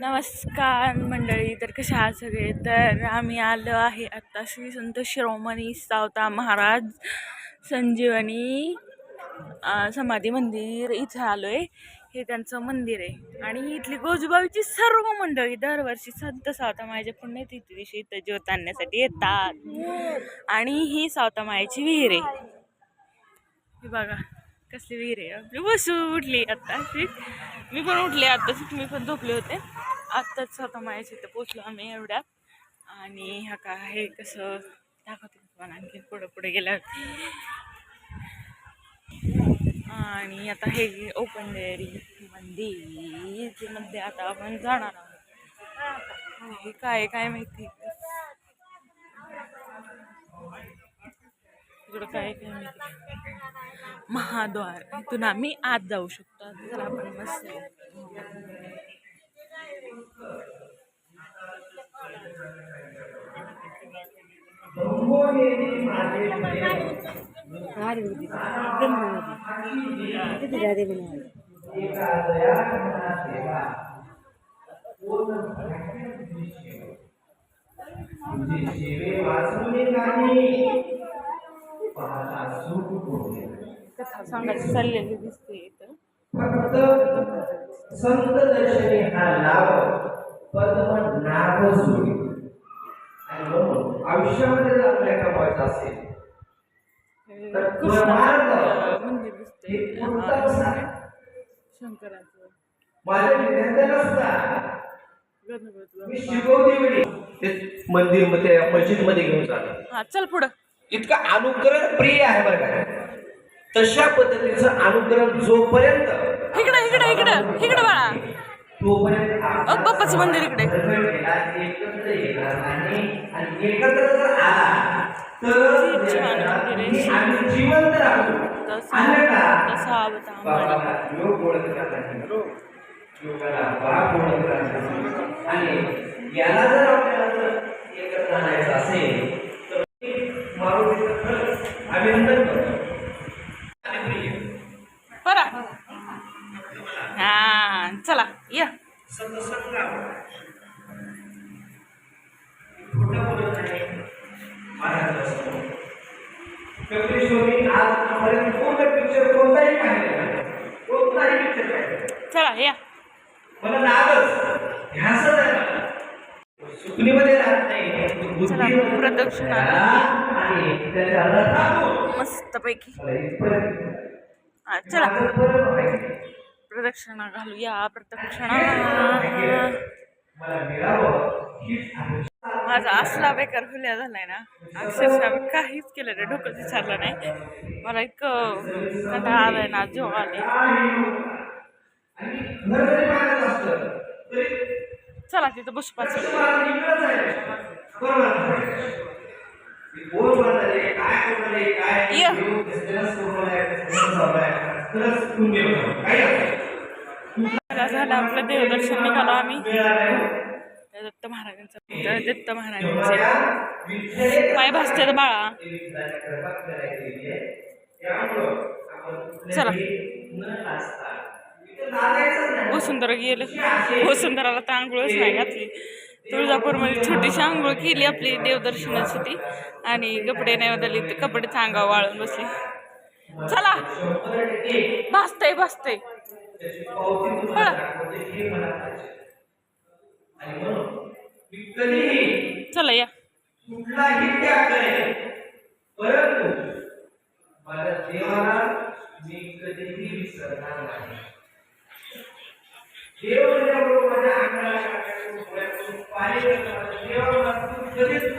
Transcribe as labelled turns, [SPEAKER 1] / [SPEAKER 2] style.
[SPEAKER 1] नमस्कार मंडळी तर कशा आहात सगळे? तर आम्ही आलो आहे आत्ता श्री संत शिरोमणी सावता महाराज संजीवनी समाधी मंदिर इथं आलो आहे हे त्यांचं मंदिर आहे. आणि इथली गोजूबाईची सर्व मंडळी दरवर्षी संत सावता मायाच्या पुण्यतिथी दिवशी इथं ज्योत आणण्यासाठी येतात. आणि ही सावता मायाची विहीर आहे. बघा. कसली विहीर आहे? आपली बसू उठली आत्ता मी पण उठले आत्ताच मी पण झोपले होते. आत्ताच स्वतः माझ्या इथं पोचलो आम्ही एवढ्यात. आणि ह्या का हे कसं? दाखवते तुम्हाला? आणखी पुढं पुढे गेल्यावर. आणि आता हे ओपन डेअरी मंदिरमध्ये आता आपण जाणार आहोत. हे काय काय माहिती? इकडं काय काय माहिती? महाद्वार. इथून आम्ही आत जाऊ शकतो. जर आपण मस्त.
[SPEAKER 2] एकदम आयुर्वेदिक
[SPEAKER 1] सांगायची चाललेली दिसते इथं.
[SPEAKER 3] फक्त संत दर्शनी हा लाभ पद्म नाभ जोडी आणि म्हणून आयुष्यामध्ये जर आपल्याला कमवायचं असेल तर
[SPEAKER 1] कृष्णाचं मंदिर? शंकराचं
[SPEAKER 3] माझ्या मी शिकवते ते मंदिरमध्ये मस्जिदमध्ये घेऊन जातो
[SPEAKER 1] हा चल पुढं.
[SPEAKER 3] इतका अनुकरण प्रिय आहे बरं का. तशा पद्धतीचं अनुकरण जोपर्यंत
[SPEAKER 1] इकडं इकडं इकडं इकडं बाळा.
[SPEAKER 3] तोपर्यंत
[SPEAKER 1] अ, बाप्पाचं मंदिर इकडे.
[SPEAKER 3] एकत्र येणार नाही आणि एकत्र जर आला तर
[SPEAKER 1] किती छान मंदिर आहे.
[SPEAKER 3] आम्ही जिवंत राहू.
[SPEAKER 1] तसं
[SPEAKER 3] अन्यथा
[SPEAKER 1] तसं आवडतं आम्हाला.
[SPEAKER 3] बाबाला योग ओळखला नाही. योगाला बाप ओळखला नाही. आणि याला जर आपल्याला कपिलेश्वरी आजपर्यंत पूर्ण पिक्चर कोणताही पाहिलेला नाही. कोणताही पिक्चर पाहिलेला
[SPEAKER 1] चला या.
[SPEAKER 3] मला नागच ध्यासच आहे. सुकणीमध्ये राहत नाही.
[SPEAKER 1] प्रदक्षिणा.
[SPEAKER 3] आणि त्याच्या रथातून
[SPEAKER 1] मस्तपैकी. चला. प्रदक्षिणा घालूया प्रदक्षिणा.
[SPEAKER 3] मला मिळावं. हीच अपेक्षा.
[SPEAKER 1] माझा असला बेकार खुल्या झालाय ना अक्षरशः मी काहीच केलं नाही डोकं विचारलं नाही मला इतकं कंटाळा आलाय ना आले
[SPEAKER 3] तरी
[SPEAKER 1] चला तिथं बसू पाच
[SPEAKER 3] तुम्हाला निघलं जायचं. बरोबर. कोण बनवलंय, काय बनवलंय, काय
[SPEAKER 1] ये.
[SPEAKER 3] देव कसल्याला सोडवलंय, कसल्याला चालवलंय, खरंच पुण्य होतं. काही असेल.
[SPEAKER 1] झाला आपलं देवदर्शन निघालो आम्ही दत्त महाराजांचं पुतळा दत्त महाराजांचे. पाय भासते बाळा. चला.
[SPEAKER 3] हो
[SPEAKER 1] वसुंधरा गेलं. हो वसुंधराला तर आंघोळच नाही घातली. तुळजापूरमध्ये छोटीशी आंघोळ केली आपली देवदर्शनासाठी आणि कपडे नाही बदलले ते कपडे चांगा वाळून बसले. चला. भासतय भासतय. चला या.
[SPEAKER 3] कुठलाही त्याग परंतु माझ्या देवाला मी कधीही विसरणार नाही. देव माझ्या अंगाला पाणी कधीच